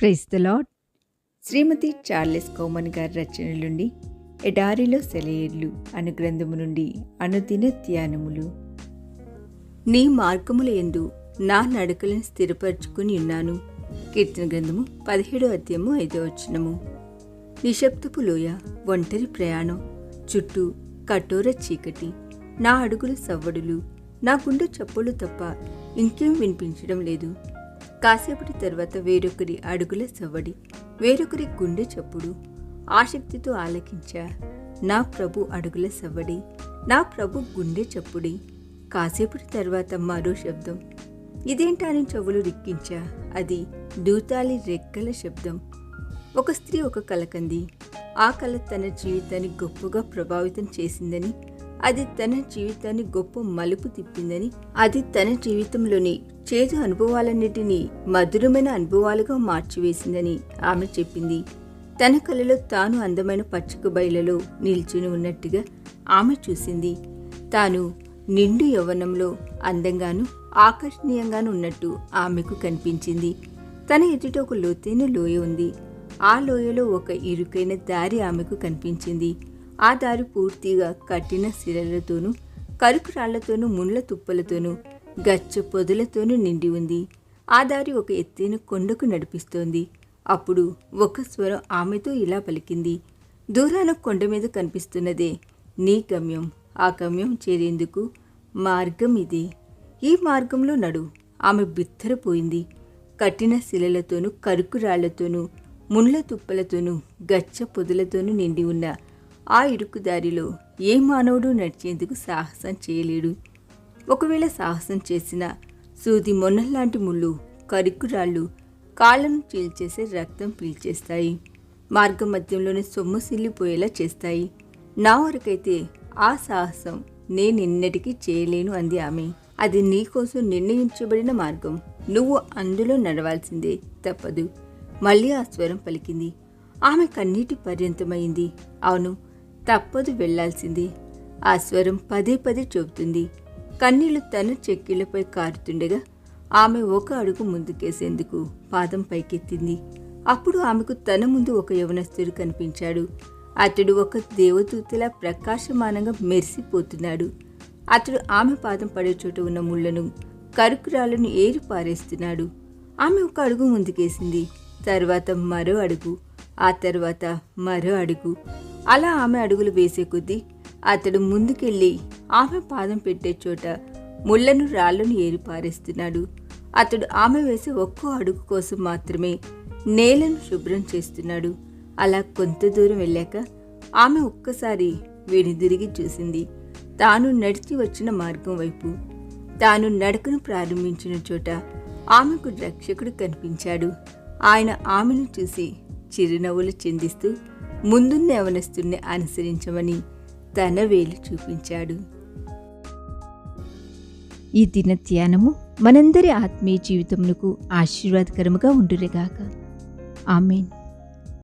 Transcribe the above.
Praise the Lord Shrimati Charles Cowman గారి రచనల నుండి ఎడారిలో సెలయేర్లు అను గ్రంథము నుండి అనుదిన ధ్యానములు. నీ మార్గముల ఎందు నా నడకలను స్థిరపరచుకుని ఉన్నాను. కీర్తన గ్రంథము పదిహేడో అధ్యాయము ఐదో వచనము. నిశ్శబ్దపు లోయ ఒంటరి ప్రయాణం చుట్టూ కఠోర చీకటి నా అడుగుల సవ్వడులు నా గుండె చప్పులు తప్ప ఇంకేం వినిపించడం లేదు. కాసేపటి తర్వాత వేరొకరి అడుగుల సవ్వడి వేరొకరి గుండె చప్పుడు. ఆసక్తితో ఆలకించా నా ప్రభు అడుగుల సవ్వడి నా ప్రభు గుండె చప్పుడి. కాసేపటి తర్వాత మరో శబ్దం. ఇదేంటా చెవులు రిక్కించా అది దూతాలి రెక్కల శబ్దం. ఒక స్త్రీ ఒక కల కంది ఆ కళ తన జీవితాన్ని గొప్పగా ప్రభావితం చేసిందని అది తన జీవితాన్ని గొప్ప మలుపు తిప్పిందని అది తన జీవితంలోని చేదు అనుభవాలన్నిటినీ మధురమైన అనుభవాలుగా మార్చివేసిందని ఆమె చెప్పింది. తన కలలో తాను అందమైన పచ్చిక బయలలో నిల్చుని ఉన్నట్టుగా ఆమె చూసింది. తాను నిండు యవ్వనంలో అందంగాను ఆకర్షణీయంగాను ఉన్నట్టు ఆమెకు కనిపించింది. తన ఎదుట ఒక లోతైన లోయ ఉంది. ఆ లోయలో ఒక ఇరుకైన దారి ఆమెకు కనిపించింది. ఆ దారి పూర్తిగా కట్టిన శిలలతోనూ కరుకు రాళ్ళతోనూ ముండ్ల తుప్పలతోనూ గచ్చ పొదలతోనూ నిండి ఉంది. ఆ దారి ఒక ఎత్తైన కొండకు నడిపిస్తోంది. అప్పుడు ఒక స్వరం ఆమెతో ఇలా పలికింది. దూరాన కొండ మీద కనిపిస్తున్నదే నీ గమ్యం. ఆ గమ్యం చేరేందుకు మార్గం ఇది. ఈ మార్గంలో నడు. ఆమె బిత్తరపోయింది. కట్టిన శిలలతోనూ కరుకు రాళ్ళతోనూ ముండ్ల తుప్పలతోనూ గచ్చ పొదలతోనూ నిండి ఉన్న ఆ ఇరుకు దారిలో ఏ మానవుడు నడిచేందుకు సాహసం చేయలేడు? ఒకవేళ సాహసం చేసిన సూది మొన్నల్లాంటి ముళ్ళు కరికురాళ్ళు కాళ్ళను చీల్చేసే రక్తం పీల్చేస్తాయి. మార్గ మధ్యంలోనే సొమ్ము సిల్లిపోయేలా చేస్తాయి. నా వరకైతే ఆ సాహసం నేనెన్నటికీ చేయలేను అంది ఆమె. అది నీకోసం నిర్ణయించబడిన మార్గం. నువ్వు అందులో నడవాల్సిందే తప్పదు. మళ్ళీ ఆ స్వరం పలికింది. ఆమె కన్నీటి పర్యంతమైంది. అవును తప్పదు వెళ్ళాల్సింది. ఆ స్వరం పదే పదే చెబుతుంది. కన్నీళ్ళు తన చెక్కిళ్ళపై కారుతుండగా ఆమె ఒక అడుగు ముందుకేసేందుకు పాదం పైకెత్తింది. అప్పుడు ఆమెకు తన ముందు ఒక యవనస్తుడు కనిపించాడు. అతడు ఒక దేవదూతలా ప్రకాశమానంగా మెరిసిపోతున్నాడు. అతడు ఆమె పాదం పడే చోట ఉన్న ముళ్ళను కరుకురాలను ఏరి పారేస్తున్నాడు. ఆమె ఒక అడుగు ముందుకేసింది. తర్వాత మరో అడుగు ఆ తర్వాత మరో అడుగు. అలా ఆమె అడుగులు వేసే కొద్దీ అతడు ముందుకెళ్ళి ఆమె పాదం పెట్టే చోట ముళ్ళను రాళ్ళను ఏరిపారేస్తున్నాడు అతడు ఆమె వేసే ఒక్కో అడుగు కోసం మాత్రమే నేలను శుభ్రం చేస్తున్నాడు. అలా కొంత దూరం వెళ్ళాక ఆమె ఒక్కసారి వెనుదిరిగి చూసింది. తాను నడిచి వచ్చిన మార్గం వైపు తాను నడకను ప్రారంభించిన చోట ఆమెకు రక్షకుడు కనిపించాడు. ఆయన ఆమెను చూసి చిరునవ్వులు చిందిస్తూ ముందున్న యవనస్తుణ్ణి అనుసరించమని తన వేలు చూపించాడు. ఈ దిన ధ్యానము మనందరి ఆత్మీయ జీవితమునకు ఆశీర్వాదకరముగా ఉండురేగాక ఆమెన్.